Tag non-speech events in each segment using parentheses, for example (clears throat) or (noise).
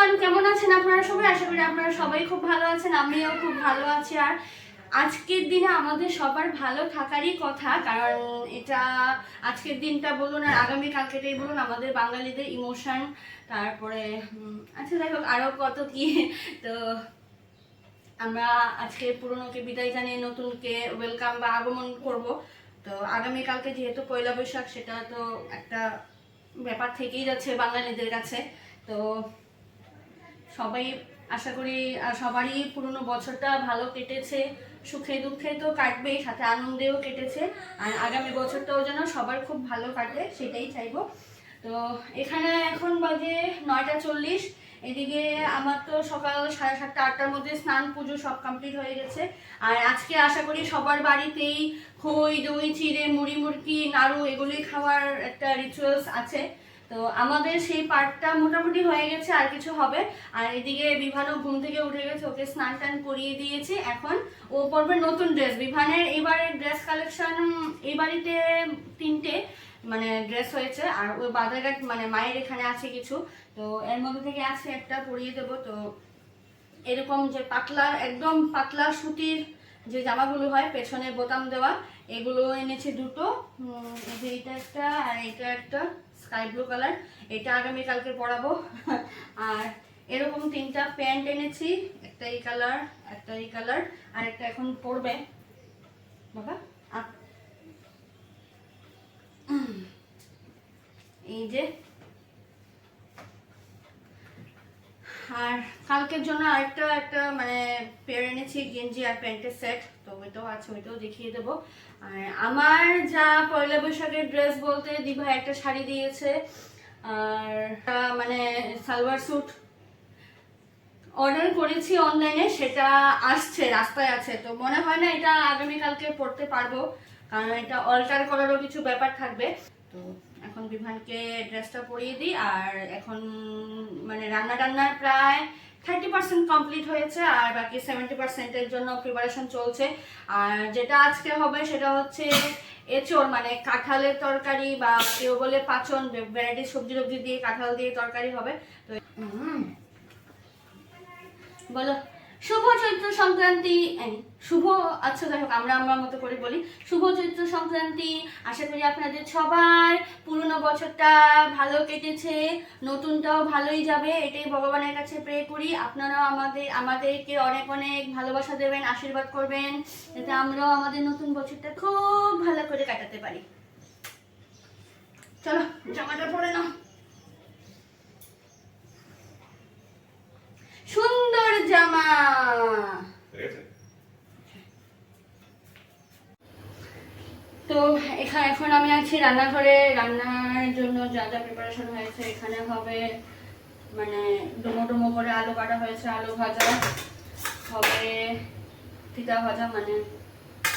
Everyone কেমন আছেন আপনারা সবাই? আশা করি আপনারা সবাই খুব ভালো আছেন, আমিও খুব ভালো আছি। আর আজকের দিনে আমাদের সবার ভালো থাকারই কথা, কারণ এটা আজকের দিনটা বলুন আর আগামী কালকেটাই বলুন, আমাদের বাঙালিদের ইমোশন, তারপরে আচ্ছা যাই হোক আরও কত কি। তো আমরা আজকে পুরনোকে বিদায় জানিয়ে নতুনকে ওয়েলকাম বা আগমন করব। তো আগামী কালকে যেহেতু পয়লা বৈশাখ, সেটা তো একটা ব্যাপার থেকেই যাচ্ছে বাঙালিদের কাছে। তো সবাই আশা করি সবারই পুরনো বছরটা ভালো কেটেছে, সুখে দুঃখে তো কাটবেই, সাথে আনন্দেও কেটেছে। আর আগামী বছরটাও যেন সবার খুব ভালো কাটে, সেটাই চাইব। তো এখানে এখন বাজে নয়টা চল্লিশ, এদিকে আমার তো সকাল সাড়ে সাতটা, আটটার মধ্যে স্নান পুজো সব কমপ্লিট হয়ে গেছে। আর আজকে আশা করি সবার বাড়িতেই খই, দই, চিড়ে, মুড়ি মুড়কি নাড়ু এগুলি খাওয়ার একটা রিচুয়ালস আছে। তো আমাদের সেই পার্টটা মোটামুটি হয়ে গেছে আর কিছু হবে। আর এদিকে বিভানও ঘুম থেকে উঠে গেছে ওকে স্নান টান করিয়ে দিয়েছি। এখন ও পরবে নতুন ড্রেস। বিভানের এবারের ড্রেস কালেকশন এই বাড়িতে তিনটে মানে ড্রেস হয়েছে। আর ওই বাজারঘাট মানে মায়ের এখানে আছে কিছু। তো এর মধ্যে থেকে আছে একটা পরিয়ে দেবো। তো এরকম যে পাতলা একদম পাতলা সুতির যে জামাগুলো হয় পেছনে বোতাম দেওয়া এগুলো এনেছে দুটো। উম, এই যে এটা একটা আর এটা একটা। স্কাই ব্লু কালার, এটা আগামী কালকে পরাবো। আর এরকম তিনটা প্যান্ট এনেছি একটা এই কালার একটা এই কালার, আর একটা এখন পরবে। বাবা? এই যে। আর কালকের জন্য আরেকটা, একটা মানে পেয়ার এনেছি, গেঞ্জি আর প্যান্টের সেট তো আছে ওইটাও দেখিয়ে দেবো। আর আমার যা পয়লা বৈশাখের ড্রেস বলতে দিভা একটা শাড়ি দিয়েছে, আর মানে সালোয়ার স্যুট অর্ডার করেছি অনলাইনে সেটা আসছে, রাস্তায় আছে। তো মনে হয় না এটা আগামীকালকে পড়তে পারব, কারণ এটা অল্টার করারও কিছু ব্যাপার থাকবে। তো এখন বিভানকে ড্রেসটা পরিয়ে দিই, আর এখন মানে রান্না টান্নার প্রায় থার্টি পার্সেন্ট কমপ্লিট হয়েছে আর বাকি সেভেন্টি পার্সেন্টের জন্য প্রিপারেশন চলছে। আর যেটা আজকে হবে সেটা হচ্ছে এঁচড় মানে কাঁঠালের তরকারি বা কেউ বলে পাচন ভ্যারাইটি সবজি টবজি দিয়ে কাঁঠাল দিয়ে তরকারি হবে। তো বলো। শুভ চৈত্র সংক্রান্তি শুভ আচ্ছা যাই হোক, আমরা আমার মতো করে বলি। শুভ চৈত্র সংক্রান্তি, আশা করি আপনাদের সবার পুরনো বছরটা ভালো কেটেছে, নতুনটাও ভালোই যাবে, এটাই ভগবানের কাছে প্রে করি। আপনারাও আমাদের, আমাদেরকে অনেক অনেক ভালোবাসা দেবেন, আশীর্বাদ করবেন, যাতে আমরাও আমাদের নতুন বছরটা খুব ভালো করে কাটাতে পারি। চলো, জামাটা পরে নাও। সুন্দর জামা। তো এখানে এখন আমি আছি রান্নাঘরে। রান্নার জন্য যা যা প্রিপারেশন হয়েছে এখানে হবে মানে ডুমো ডুমো করে আলু কাটা হয়েছে আলু ভাজা। হবে তিতা ভাজা মানে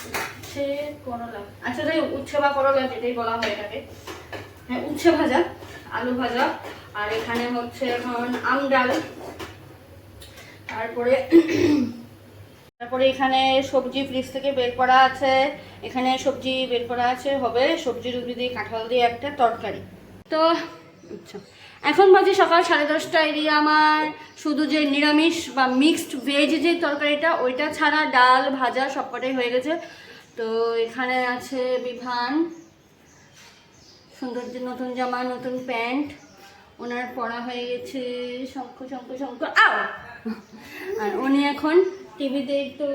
উচ্ছে করলা। আচ্ছা তাই উচ্ছে বা করলা যেটাই বলা হয় এটাকে। হ্যাঁ উচ্ছে ভাজা আলু ভাজা। আর এখানে হচ্ছে এখন আম ডাল। তারপরে তারপরে এখানে সবজি ফ্রিজ থেকে বের করা আছে। এখানে সবজি বের করা আছে। হবে সবজি রুবি দিয়ে, কাঁঠাল দিয়ে একটা তরকারি। তো আচ্ছা এখন বাজে সকাল সাড়ে দশটা। এদিকে আমার শুধু যে নিরামিষ বা মিক্সড ভেজ যে তরকারিটা, ওইটা ছাড়া ডাল, ভাজা সবকটাই হয়ে গেছে। তো এখানে আছে বিভান সুন্দর যে নতুন জামা, নতুন প্যান্ট। ওনার পড়া হয়ে গেছে। শঙ্খ শঙ্খ শঙ্খ। আও! আর উনি এখন টিভিতে একটু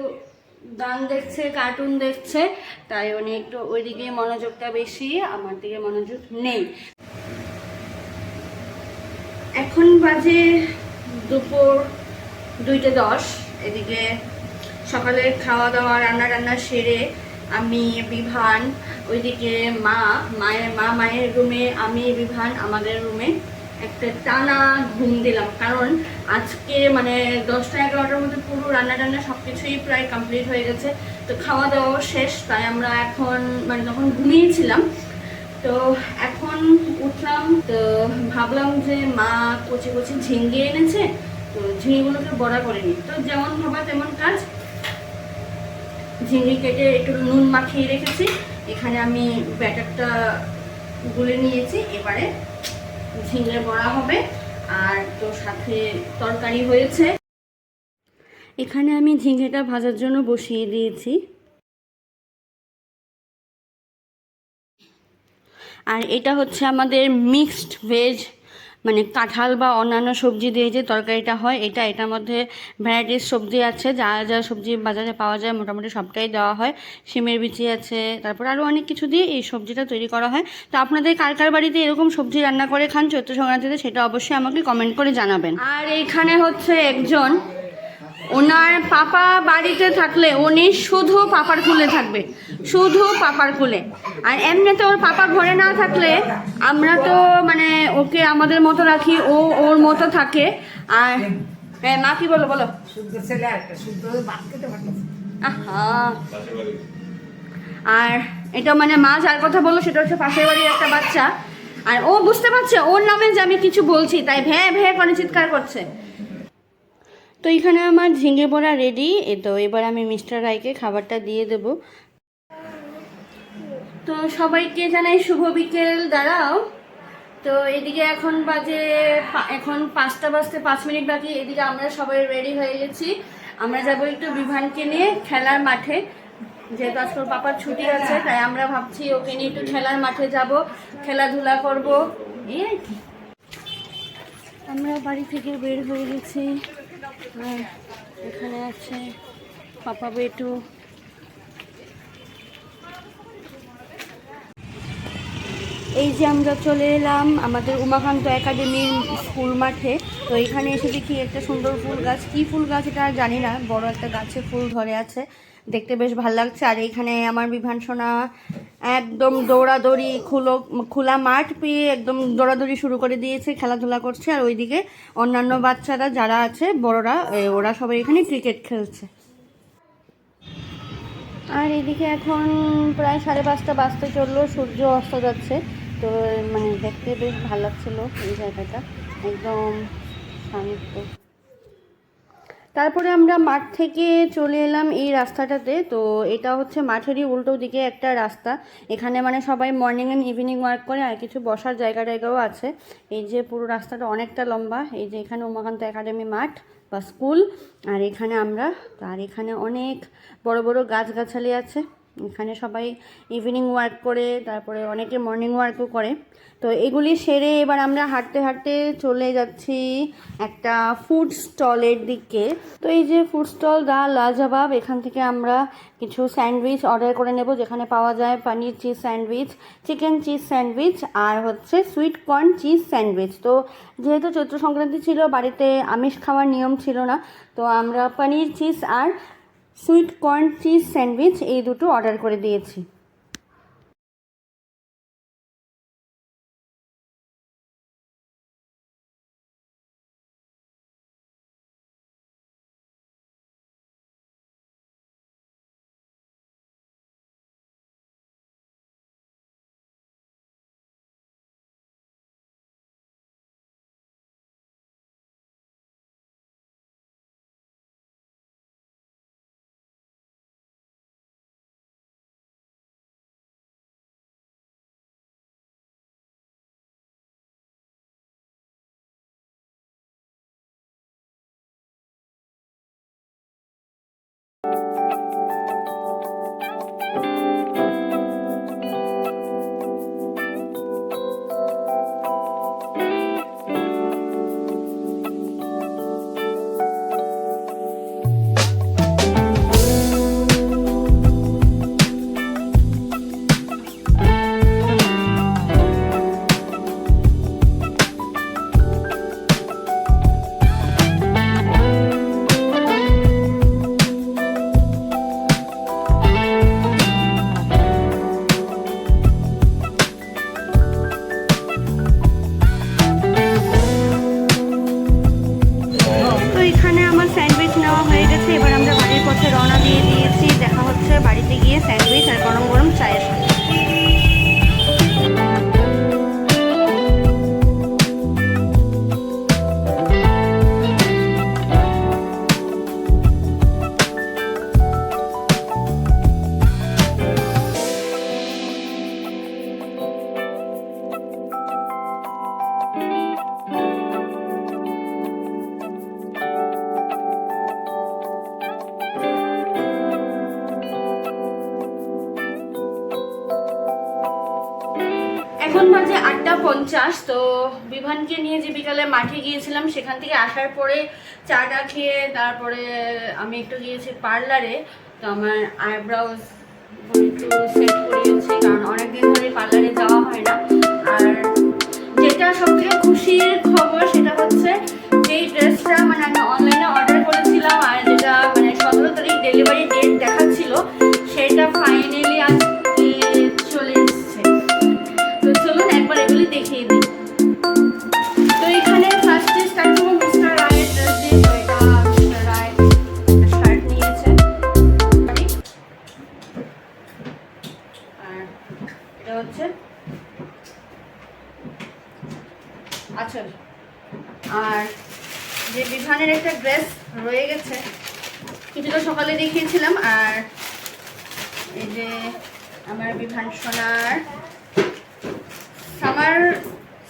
গান দেখছে কার্টুন দেখছে, তাই উনি একটু ওইদিকে মনোযোগটা বেশি, আমার দিকে মনোযোগ নেই। এখন বাজে দুপুর দুইটা দশ, এদিকে সকালে খাওয়া দাওয়া রান্না টান্না সেরে আমি বিভান, ওইদিকে মা, মায়ের মা মায়ের রুমে, আমি বিভান, আমাদের রুমে। একটা টানা ঘুম দিলাম। কারণ আজকে মানে দশটা, এগারোটার মধ্যে পুরো রান্না টান্না সব কিছুই প্রায় কমপ্লিট হয়ে গেছে। তো খাওয়া দাওয়াও শেষ, তাই আমরা এখন মানে তখন ঘুমিয়েছিলাম। তো এখন উঠলাম, তো ভাবলাম যে মা কচি কচি ঝিঙ্গে এনেছে, তো ঝিঙেগুলোকে বড়া করে নিই। তো যেমন ভাবা তেমন কাজ। ঝিঙে কেটে একটু নুন মাখিয়ে রেখেছি। এখানে আমি ব্যাটারটা গুলে নিয়েছি, এবারে ঝিঙে বড়া হবে আর তো সাথে তরকারি হয়েছে। এখানে আমি ঝিঙেটা ভাজার জন্য বসিয়ে দিয়েছি। আর এটা হচ্ছে আমাদের মিক্সড ভেজ মানে কাঁঠাল বা অন্যান্য সবজি দিয়ে যে তরকারিটা হয়, এটা, এটার মধ্যে ভ্যারাইটিস সবজি আছে, যা যা সবজি বাজারে পাওয়া যায় মোটামুটি সবটাই দেওয়া হয়। শিমের বিচি আছে, তারপর আরও অনেক কিছু দিয়ে এই সবজিটা তৈরি করা হয়। তো আপনাদের কার কার বাড়িতে এরকম সবজি রান্না করে খান চৈত্র সংক্রান্তিতে সেটা অবশ্যই আমাকে কমেন্ট করে জানাবেন। আর এইখানে হচ্ছে একজন, ওনার পাপা বাড়িতে থাকলে উনি শুধু পাপার খুলে থাকবে। শুধু পাপার কুলে। আর এমনিতে ওর পাপা ঘরে না থাকলে আমরা তো মানে ওকে আমাদের মতো রাখি ও ওর মতো থাকে। আর হ্যাঁ মা কি বলো বলো? আর এটা মানে মা যার কথা বলল সেটা হচ্ছে পাশের বাড়ির একটা বাচ্চা। আর ও বুঝতে পারছে ওর নামে যে আমি কিছু বলছি তাই ভ্যাঁ ভ্যাঁ করে চিৎকার করছে। তো এখানে আমার ঝিঙে বড়া রেডি এ তো এবার আমি মিস্টার রায়কে খাবারটা দিয়ে দেব। তো সবাইকে জানাই শুভ বিকেল, দাঁড়াও। তো এদিকে এখন বাজে এখন পাঁচটা বাজতে পাঁচ মিনিট বাকি, এদিকে আমরা সবাই রেডি হয়ে গেছি। আমরা যাব একটু বিভানকে নিয়ে খেলার মাঠে। যেহেতু আজকাল পাপার ছুটি আছে, তাই আমরা ভাবছি ওকে নিয়ে একটু খেলার মাঠে যাব, খেলাধুলা করব। এই আমরা বাড়ি থেকে বের হয়ে গেছি। এখানে আছে পাপা বেটু। এই যে আমরা চলে এলাম আমাদের উমাকান্ত একাডেমির স্কুল মাঠে। তো এখানে এসে দেখি একটা সুন্দর ফুল গাছ। কি ফুল গাছ এটা আর জানি না, বড় একটা গাছে ফুল ধরে আছে। দেখতে বেশ ভালো লাগছে। আর এখানে আমার বিভান সোনা একদম দৌড়াদৌড়ি খুলো, খোলা মাঠ পেয়ে একদম দৌড়াদৌড়ি শুরু করে দিয়েছে, খেলাধুলা করছে। আর ওইদিকে অন্যান্য বাচ্চারা যারা আছে, বড়রা ওরা সবাই এখানে ক্রিকেট খেলছে। আর এদিকে এখন প্রায় সাড়ে পাঁচটা বাজতে চলল, সূর্য অস্ত যাচ্ছে। তো মানে দেখতে বেশ ভালো লাগছিল এই জায়গাটা। একদম শান্ত। তারপরে আমরা মাঠ থেকে চলে এলাম এই রাস্তাটাতে। তো এটা হচ্ছে মাঠেরই উল্টো দিকে একটা রাস্তা। এখানে মানে সবাই মর্নিং অ্যান্ড ইভিনিং ওয়ার্ক করে, আর কিছু বসার জায়গা টায়গাও আছে। এই যে পুরো রাস্তাটা অনেকটা লম্বা। এই যে এখানে উমাকান্ত একাডেমি মাঠ বা স্কুল। আর এখানে আমরা, আর এখানে অনেক বড় বড় গাছগাছালি আছে। এখানে সবাই ইভিনিং ওয়ার্ক করে, তারপরে অনেকে মর্নিং ওয়ার্কও করে। তো এগুলি সেরে এবার আমরা হাঁটতে হাঁটতে চলে যাচ্ছি একটা ফুড স্টলের দিকে। তো এই যে ফুড স্টল দা লাজবাব, এখান থেকে আমরা কিছু স্যান্ডউইচ অর্ডার করে নেব, যেখানে পাওয়া যায় paneer cheese sandwich chicken cheese sandwich আর হচ্ছে সুইট কর্ন চিজ স্যান্ডউইচ তো যেহেতু চৈত্র সংক্রান্তি ছিল, বাড়িতে আমিষ খাওয়ার নিয়ম ছিল না, তো আমরা পনির চিজ আর সুইট কর্ন চিজ স্যান্ডউইচ এই দুটো অর্ডার করে দিয়েছি। বাড়ির পথে রওনা দিয়ে দিয়েছি। দেখা হচ্ছে বাড়িতে গিয়ে স্যান্ডউইচ আর গরম গরম চায়ের সাথে পঞ্চাশ তো বিভানকে নিয়ে যে বিকালে মাঠে গিয়েছিলাম, সেখান থেকে আসার পরে চাটা খেয়ে তারপরে আমি একটু গিয়েছি পার্লারে, তো আমার আইব্রাউজ একটু সেট করিয়েছি, কারণ অনেকদিন ধরে পার্লারে যাওয়া হয় না। আর যেটা সবথেকে খুশির খবর সেটা হচ্ছে যেই ড্রেসটা মানে আমি অনলাইনে অর্ডার করেছিলাম, আর যেটা মানে সতেরো তারিখ ডেলিভারি ডেট দেখাচ্ছিল, সেটা ফাইনালি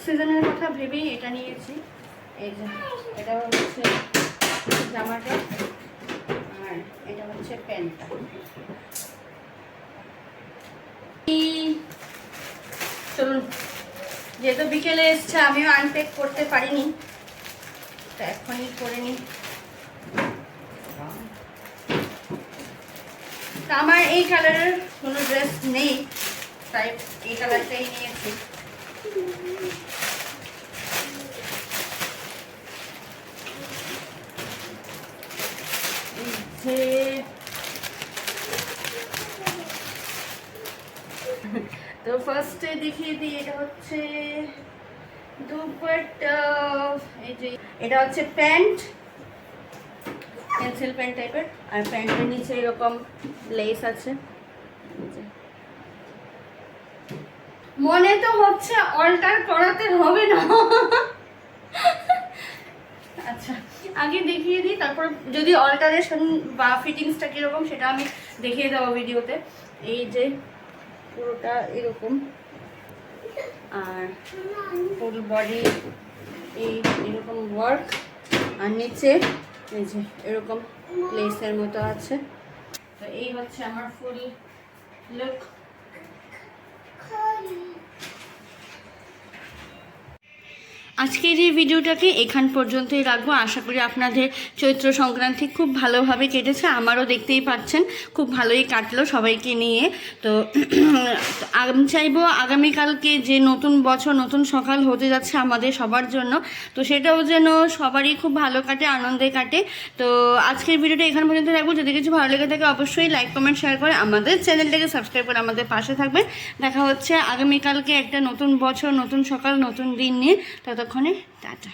সিজনের কথা ভেবেই এটা নিয়েছি। এই যে, এটা হচ্ছে জামাটা, আর এটা হচ্ছে প্যান্টটা। চলুন, যেহেতু বিকেলে এসছে, আমিও আনপ্যাক করতে পারিনি। তো এখনই করে নিই। আমার এই কালারের কোনো ড্রেস নেই, তাই এই কালারটাই নিয়েছি। তো ফার্স্টে দেখিয়ে দিই, এটা হচ্ছে দুপাট্টা, এই যে, এটা হচ্ছে প্যান্ট পেন্সিল প্যান্ট টাইপের আর প্যান্টের নিচে এরকম লেস আছে। মনে তো হচ্ছে অল্টার করাতে হবে না। আগে দেখিয়ে দিই, তারপর যদি অল্টারেশন বা ফিটিংসটা কীরকম সেটা আমি দেখিয়ে দেবো ভিডিওতে। এই যে পুরোটা এরকম। আর ফুল বডি এই এরকম ওয়ার্ক আর নিচে, এই যে এরকম প্লেসের মতো আছে। তো এই হচ্ছে আমার ফুল লুক আজকের এই ভিডিওটাকে এখান পর্যন্তই রাখব। আশা করি আপনাদের চৈত্র সংক্রান্তি খুব ভালোভাবে কেটেছে। আমারও দেখতেই পাচ্ছেন, খুব ভালোই কাটলো সবাইকে নিয়ে। তো (clears throat) আমি চাইব আগামীকালকে যে নতুন বছর, নতুন সকাল হতে যাচ্ছে আমাদের সবার জন্য, তো সেটাও যেন সবারই খুব ভালো কাটে, আনন্দে কাটে। তো আজকের ভিডিওটা এখান পর্যন্ত রাখব। যদি কিছু ভালো লেগে থাকে অবশ্যই লাইক কমেন্ট শেয়ার করে আমাদের চ্যানেলটাকে সাবস্ক্রাইব করে আমাদের পাশে থাকবেন। দেখা হচ্ছে আগামীকালকে একটা নতুন বছর, নতুন সকাল, নতুন দিন নিয়ে। ততক্ষণে টাটা